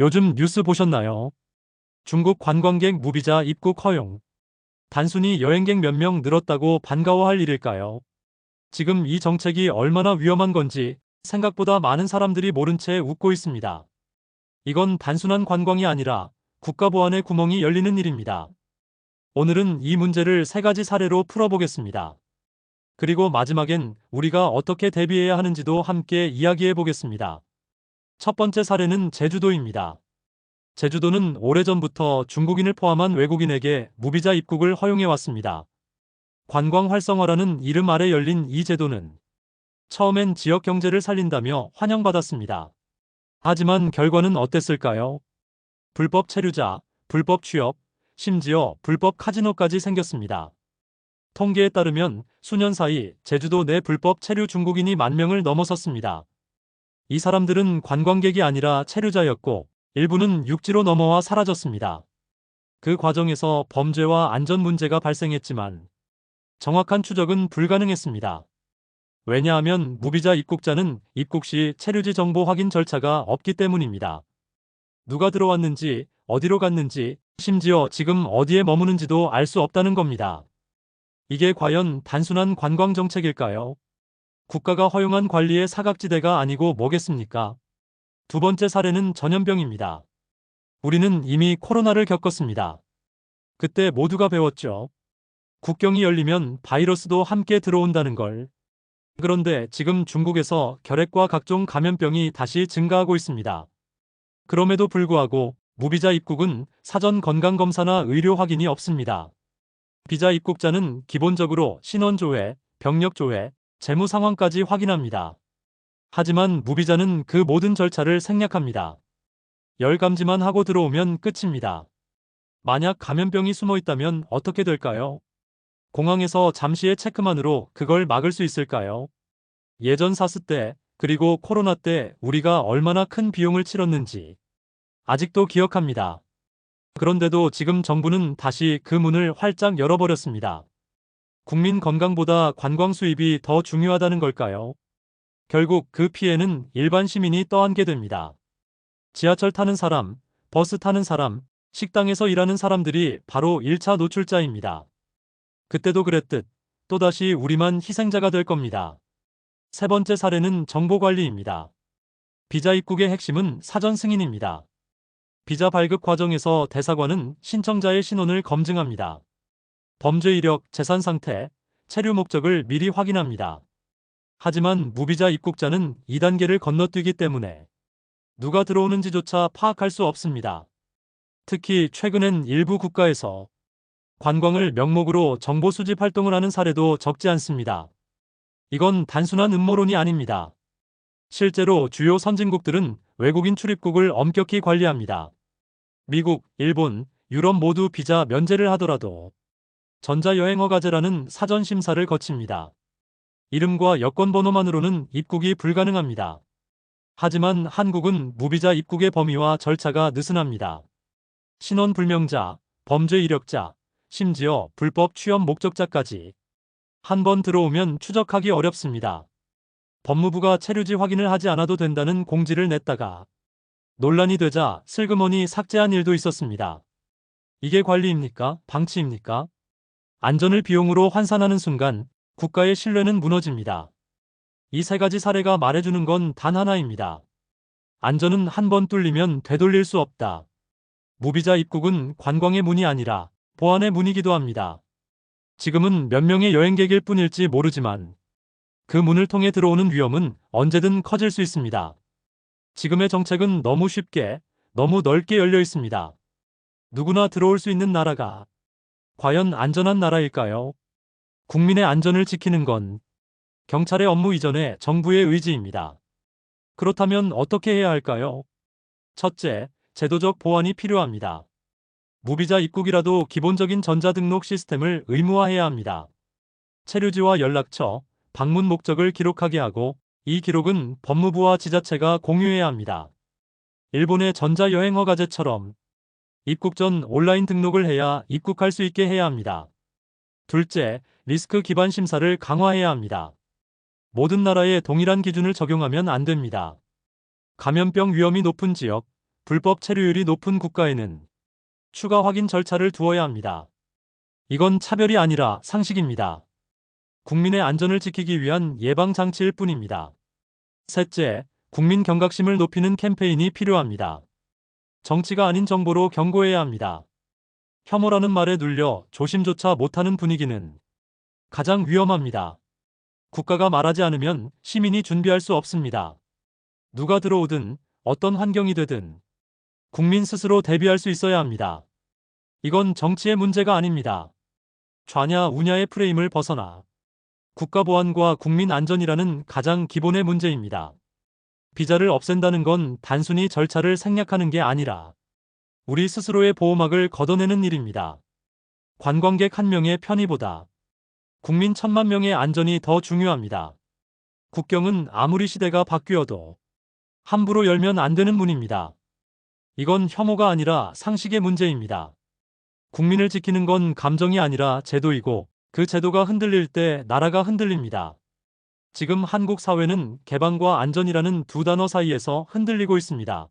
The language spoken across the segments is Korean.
요즘 뉴스 보셨나요? 중국 관광객 무비자 입국 허용. 단순히 여행객 몇 명 늘었다고 반가워할 일일까요? 지금 이 정책이 얼마나 위험한 건지 생각보다 많은 사람들이 모른 채 웃고 있습니다. 이건 단순한 관광이 아니라 국가 보안의 구멍이 열리는 일입니다. 오늘은 이 문제를 세 가지 사례로 풀어보겠습니다. 그리고 마지막엔 우리가 어떻게 대비해야 하는지도 함께 이야기해 보겠습니다. 첫 번째 사례는 제주도입니다. 제주도는 오래전부터 중국인을 포함한 외국인에게 무비자 입국을 허용해 왔습니다. 관광 활성화라는 이름 아래 열린 이 제도는 처음엔 지역 경제를 살린다며 환영받았습니다. 하지만 결과는 어땠을까요? 불법 체류자, 불법 취업, 심지어 불법 카지노까지 생겼습니다. 통계에 따르면 수년 사이 제주도 내 불법 체류 중국인이 만 명을 넘어섰습니다. 이 사람들은 관광객이 아니라 체류자였고 일부는 육지로 넘어와 사라졌습니다. 그 과정에서 범죄와 안전 문제가 발생했지만 정확한 추적은 불가능했습니다. 왜냐하면 무비자 입국자는 입국 시 체류지 정보 확인 절차가 없기 때문입니다. 누가 들어왔는지, 어디로 갔는지, 심지어 지금 어디에 머무는지도 알 수 없다는 겁니다. 이게 과연 단순한 관광 정책일까요? 국가가 허용한 관리의 사각지대가 아니고 뭐겠습니까? 두 번째 사례는 전염병입니다. 우리는 이미 코로나를 겪었습니다. 그때 모두가 배웠죠. 국경이 열리면 바이러스도 함께 들어온다는 걸. 그런데 지금 중국에서 결핵과 각종 감염병이 다시 증가하고 있습니다. 그럼에도 불구하고 무비자 입국은 사전 건강검사나 의료 확인이 없습니다. 비자 입국자는 기본적으로 신원조회, 병력조회, 재무 상황까지 확인합니다. 하지만 무비자는 그 모든 절차를 생략합니다. 열 감지만 하고 들어오면 끝입니다. 만약 감염병이 숨어 있다면 어떻게 될까요? 공항에서 잠시의 체크만으로 그걸 막을 수 있을까요? 예전 사스 때, 그리고 코로나 때 우리가 얼마나 큰 비용을 치렀는지 아직도 기억합니다. 그런데도 지금 정부는 다시 그 문을 활짝 열어버렸습니다. 국민 건강보다 관광 수입이 더 중요하다는 걸까요? 결국 그 피해는 일반 시민이 떠안게 됩니다. 지하철 타는 사람, 버스 타는 사람, 식당에서 일하는 사람들이 바로 1차 노출자입니다. 그때도 그랬듯 또다시 우리만 희생자가 될 겁니다. 세 번째 사례는 정보관리입니다. 비자 입국의 핵심은 사전 승인입니다. 비자 발급 과정에서 대사관은 신청자의 신원을 검증합니다. 범죄 이력, 재산 상태, 체류 목적을 미리 확인합니다. 하지만 무비자 입국자는 2단계를 건너뛰기 때문에 누가 들어오는지조차 파악할 수 없습니다. 특히 최근엔 일부 국가에서 관광을 명목으로 정보 수집 활동을 하는 사례도 적지 않습니다. 이건 단순한 음모론이 아닙니다. 실제로 주요 선진국들은 외국인 출입국을 엄격히 관리합니다. 미국, 일본, 유럽 모두 비자 면제를 하더라도 전자여행허가제라는 사전 심사를 거칩니다. 이름과 여권 번호만으로는 입국이 불가능합니다. 하지만 한국은 무비자 입국의 범위와 절차가 느슨합니다. 신원 불명자, 범죄 이력자, 심지어 불법 취업 목적자까지 한 번 들어오면 추적하기 어렵습니다. 법무부가 체류지 확인을 하지 않아도 된다는 공지를 냈다가 논란이 되자 슬그머니 삭제한 일도 있었습니다. 이게 관리입니까? 방치입니까? 안전을 비용으로 환산하는 순간 국가의 신뢰는 무너집니다. 이 세 가지 사례가 말해주는 건 단 하나입니다. 안전은 한 번 뚫리면 되돌릴 수 없다. 무비자 입국은 관광의 문이 아니라 보안의 문이기도 합니다. 지금은 몇 명의 여행객일 뿐일지 모르지만 그 문을 통해 들어오는 위험은 언제든 커질 수 있습니다. 지금의 정책은 너무 쉽게, 너무 넓게 열려 있습니다. 누구나 들어올 수 있는 나라가 과연 안전한 나라일까요? 국민의 안전을 지키는 건 경찰의 업무 이전에 정부의 의지입니다. 그렇다면 어떻게 해야 할까요? 첫째, 제도적 보완이 필요합니다. 무비자 입국이라도 기본적인 전자등록 시스템을 의무화해야 합니다. 체류지와 연락처, 방문 목적을 기록하게 하고 이 기록은 법무부와 지자체가 공유해야 합니다. 일본의 전자여행허가제처럼 입국 전 온라인 등록을 해야 입국할 수 있게 해야 합니다. 둘째, 리스크 기반 심사를 강화해야 합니다. 모든 나라에 동일한 기준을 적용하면 안 됩니다. 감염병 위험이 높은 지역, 불법 체류율이 높은 국가에는 추가 확인 절차를 두어야 합니다. 이건 차별이 아니라 상식입니다. 국민의 안전을 지키기 위한 예방 장치일 뿐입니다. 셋째, 국민 경각심을 높이는 캠페인이 필요합니다. 정치가 아닌 정보로 경고해야 합니다. 혐오라는 말에 눌려 조심조차 못하는 분위기는 가장 위험합니다. 국가가 말하지 않으면 시민이 준비할 수 없습니다. 누가 들어오든 어떤 환경이 되든 국민 스스로 대비할 수 있어야 합니다. 이건 정치의 문제가 아닙니다. 좌냐 우냐의 프레임을 벗어나 국가 보안과 국민 안전이라는 가장 기본의 문제입니다. 비자를 없앤다는 건 단순히 절차를 생략하는 게 아니라 우리 스스로의 보호막을 걷어내는 일입니다. 관광객 한 명의 편의보다 국민 천만 명의 안전이 더 중요합니다. 국경은 아무리 시대가 바뀌어도 함부로 열면 안 되는 문입니다. 이건 혐오가 아니라 상식의 문제입니다. 국민을 지키는 건 감정이 아니라 제도이고 그 제도가 흔들릴 때 나라가 흔들립니다. 지금 한국 사회는 개방과 안전이라는 두 단어 사이에서 흔들리고 있습니다.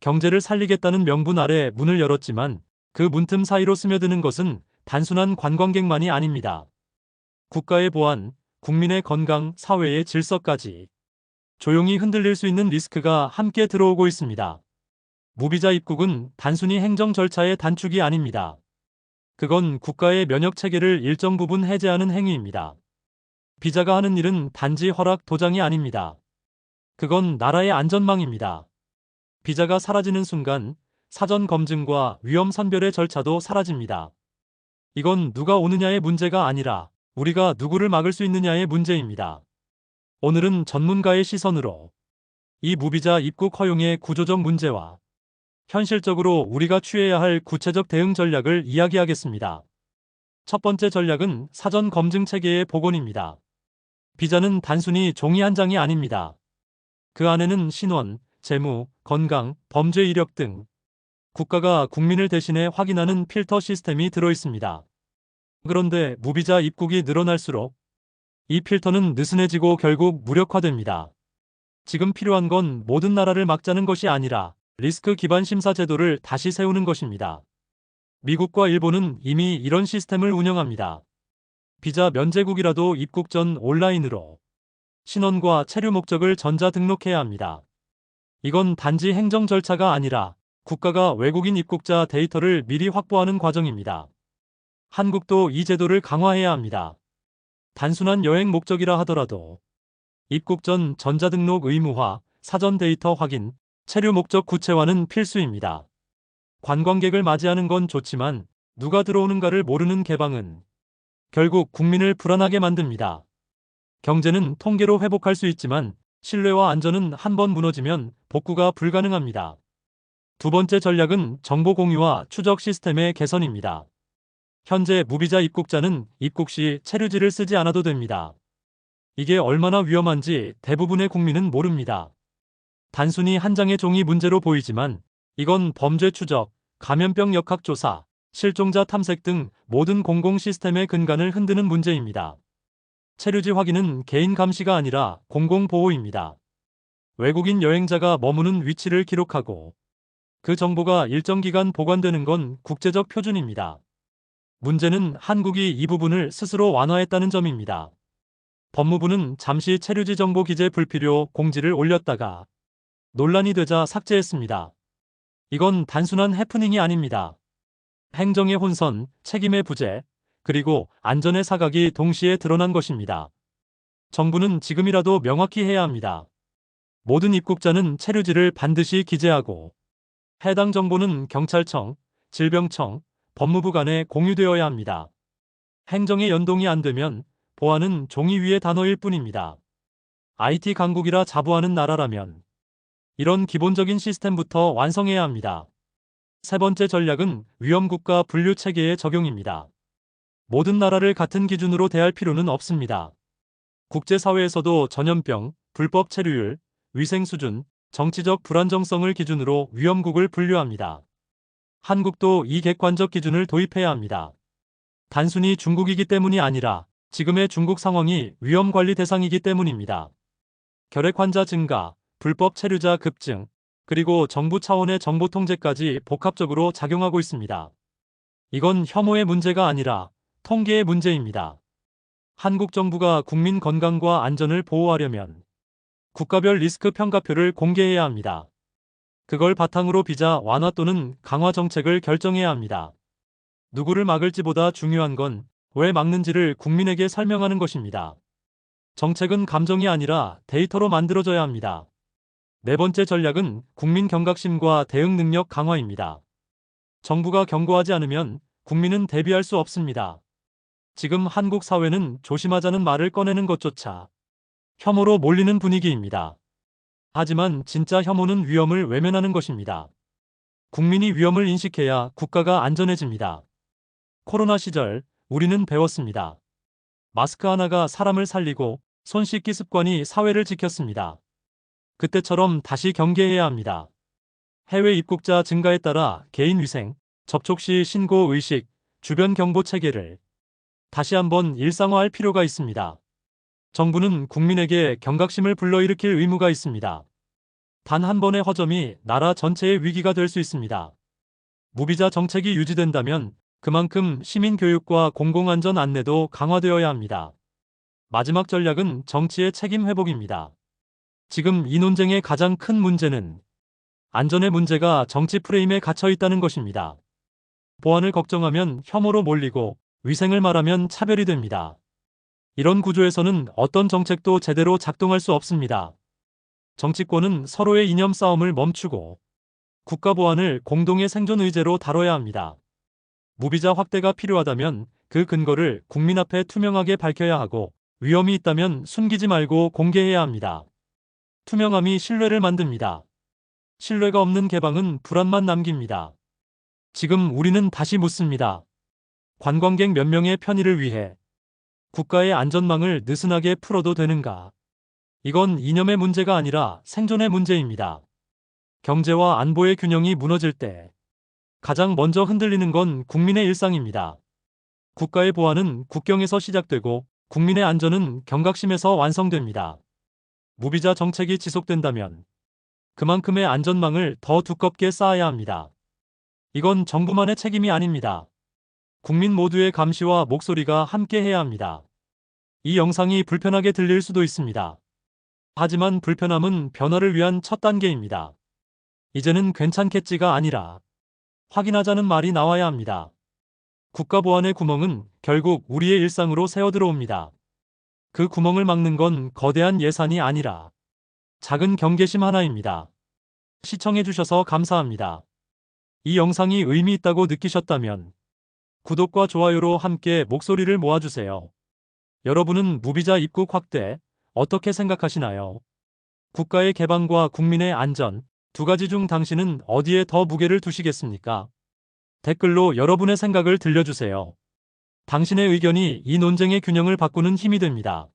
경제를 살리겠다는 명분 아래 문을 열었지만 그 문틈 사이로 스며드는 것은 단순한 관광객만이 아닙니다. 국가의 보안, 국민의 건강, 사회의 질서까지 조용히 흔들릴 수 있는 리스크가 함께 들어오고 있습니다. 무비자 입국은 단순히 행정 절차의 단축이 아닙니다. 그건 국가의 면역 체계를 일정 부분 해제하는 행위입니다. 비자가 하는 일은 단지 허락 도장이 아닙니다. 그건 나라의 안전망입니다. 비자가 사라지는 순간 사전 검증과 위험 선별의 절차도 사라집니다. 이건 누가 오느냐의 문제가 아니라 우리가 누구를 막을 수 있느냐의 문제입니다. 오늘은 전문가의 시선으로 이 무비자 입국 허용의 구조적 문제와 현실적으로 우리가 취해야 할 구체적 대응 전략을 이야기하겠습니다. 첫 번째 전략은 사전 검증 체계의 복원입니다. 비자는 단순히 종이 한 장이 아닙니다. 그 안에는 신원, 재무, 건강, 범죄 이력 등 국가가 국민을 대신해 확인하는 필터 시스템이 들어 있습니다. 그런데 무비자 입국이 늘어날수록 이 필터는 느슨해지고 결국 무력화됩니다. 지금 필요한 건 모든 나라를 막자는 것이 아니라 리스크 기반 심사 제도를 다시 세우는 것입니다. 미국과 일본은 이미 이런 시스템을 운영합니다. 비자 면제국이라도 입국 전 온라인으로 신원과 체류 목적을 전자 등록해야 합니다. 이건 단지 행정 절차가 아니라 국가가 외국인 입국자 데이터를 미리 확보하는 과정입니다. 한국도 이 제도를 강화해야 합니다. 단순한 여행 목적이라 하더라도 입국 전 전자등록 의무화, 사전 데이터 확인, 체류 목적 구체화는 필수입니다. 관광객을 맞이하는 건 좋지만 누가 들어오는가를 모르는 개방은 결국 국민을 불안하게 만듭니다. 경제는 통계로 회복할 수 있지만 신뢰와 안전은 한번 무너지면 복구가 불가능합니다. 두 번째 전략은 정보 공유와 추적 시스템의 개선입니다. 현재 무비자 입국자는 입국 시 체류지를 쓰지 않아도 됩니다. 이게 얼마나 위험한지 대부분의 국민은 모릅니다. 단순히 한 장의 종이 문제로 보이지만 이건 범죄 추적, 감염병 역학 조사, 실종자 탐색 등 모든 공공 시스템의 근간을 흔드는 문제입니다. 체류지 확인은 개인 감시가 아니라 공공보호입니다. 외국인 여행자가 머무는 위치를 기록하고 그 정보가 일정 기간 보관되는 건 국제적 표준입니다. 문제는 한국이 이 부분을 스스로 완화했다는 점입니다. 법무부는 잠시 체류지 정보 기재 불필요 공지를 올렸다가 논란이 되자 삭제했습니다. 이건 단순한 해프닝이 아닙니다. 행정의 혼선, 책임의 부재, 그리고 안전의 사각이 동시에 드러난 것입니다. 정부는 지금이라도 명확히 해야 합니다. 모든 입국자는 체류지를 반드시 기재하고 해당 정보는 경찰청, 질병청, 법무부 간에 공유되어야 합니다. 행정의 연동이 안 되면 보안은 종이 위의 단어일 뿐입니다. IT 강국이라 자부하는 나라라면 이런 기본적인 시스템부터 완성해야 합니다. 세 번째 전략은 위험국가 분류 체계의 적용입니다. 모든 나라를 같은 기준으로 대할 필요는 없습니다. 국제사회에서도 전염병, 불법 체류율, 위생 수준, 정치적 불안정성을 기준으로 위험국을 분류합니다. 한국도 이 객관적 기준을 도입해야 합니다. 단순히 중국이기 때문이 아니라 지금의 중국 상황이 위험 관리 대상이기 때문입니다. 결핵 환자 증가, 불법 체류자 급증, 그리고 정부 차원의 정보 통제까지 복합적으로 작용하고 있습니다. 이건 혐오의 문제가 아니라 통계의 문제입니다. 한국 정부가 국민 건강과 안전을 보호하려면 국가별 리스크 평가표를 공개해야 합니다. 그걸 바탕으로 비자 완화 또는 강화 정책을 결정해야 합니다. 누구를 막을지보다 중요한 건 왜 막는지를 국민에게 설명하는 것입니다. 정책은 감정이 아니라 데이터로 만들어져야 합니다. 네 번째 전략은 국민 경각심과 대응 능력 강화입니다. 정부가 경고하지 않으면 국민은 대비할 수 없습니다. 지금 한국 사회는 조심하자는 말을 꺼내는 것조차 혐오로 몰리는 분위기입니다. 하지만 진짜 혐오는 위험을 외면하는 것입니다. 국민이 위험을 인식해야 국가가 안전해집니다. 코로나 시절 우리는 배웠습니다. 마스크 하나가 사람을 살리고 손 씻기 습관이 사회를 지켰습니다. 그때처럼 다시 경계해야 합니다. 해외 입국자 증가에 따라 개인 위생, 접촉 시 신고 의식, 주변 경보 체계를 다시 한번 일상화할 필요가 있습니다. 정부는 국민에게 경각심을 불러일으킬 의무가 있습니다. 단 한 번의 허점이 나라 전체의 위기가 될 수 있습니다. 무비자 정책이 유지된다면 그만큼 시민 교육과 공공안전 안내도 강화되어야 합니다. 마지막 전략은 정치의 책임 회복입니다. 지금 이 논쟁의 가장 큰 문제는 안전의 문제가 정치 프레임에 갇혀 있다는 것입니다. 보안을 걱정하면 혐오로 몰리고 위생을 말하면 차별이 됩니다. 이런 구조에서는 어떤 정책도 제대로 작동할 수 없습니다. 정치권은 서로의 이념 싸움을 멈추고 국가 보안을 공동의 생존 의제로 다뤄야 합니다. 무비자 확대가 필요하다면 그 근거를 국민 앞에 투명하게 밝혀야 하고 위험이 있다면 숨기지 말고 공개해야 합니다. 투명함이 신뢰를 만듭니다. 신뢰가 없는 개방은 불안만 남깁니다. 지금 우리는 다시 묻습니다. 관광객 몇 명의 편의를 위해 국가의 안전망을 느슨하게 풀어도 되는가? 이건 이념의 문제가 아니라 생존의 문제입니다. 경제와 안보의 균형이 무너질 때 가장 먼저 흔들리는 건 국민의 일상입니다. 국가의 보안은 국경에서 시작되고 국민의 안전은 경각심에서 완성됩니다. 무비자 정책이 지속된다면 그만큼의 안전망을 더 두껍게 쌓아야 합니다. 이건 정부만의 책임이 아닙니다. 국민 모두의 감시와 목소리가 함께 해야 합니다. 이 영상이 불편하게 들릴 수도 있습니다. 하지만 불편함은 변화를 위한 첫 단계입니다. 이제는 괜찮겠지가 아니라 확인하자는 말이 나와야 합니다. 국가보안의 구멍은 결국 우리의 일상으로 새어 들어옵니다. 그 구멍을 막는 건 거대한 예산이 아니라 작은 경계심 하나입니다. 시청해주셔서 감사합니다. 이 영상이 의미 있다고 느끼셨다면 구독과 좋아요로 함께 목소리를 모아주세요. 여러분은 무비자 입국 확대 어떻게 생각하시나요? 국가의 개방과 국민의 안전, 두 가지 중 당신은 어디에 더 무게를 두시겠습니까? 댓글로 여러분의 생각을 들려주세요. 당신의 의견이 이 논쟁의 균형을 바꾸는 힘이 됩니다.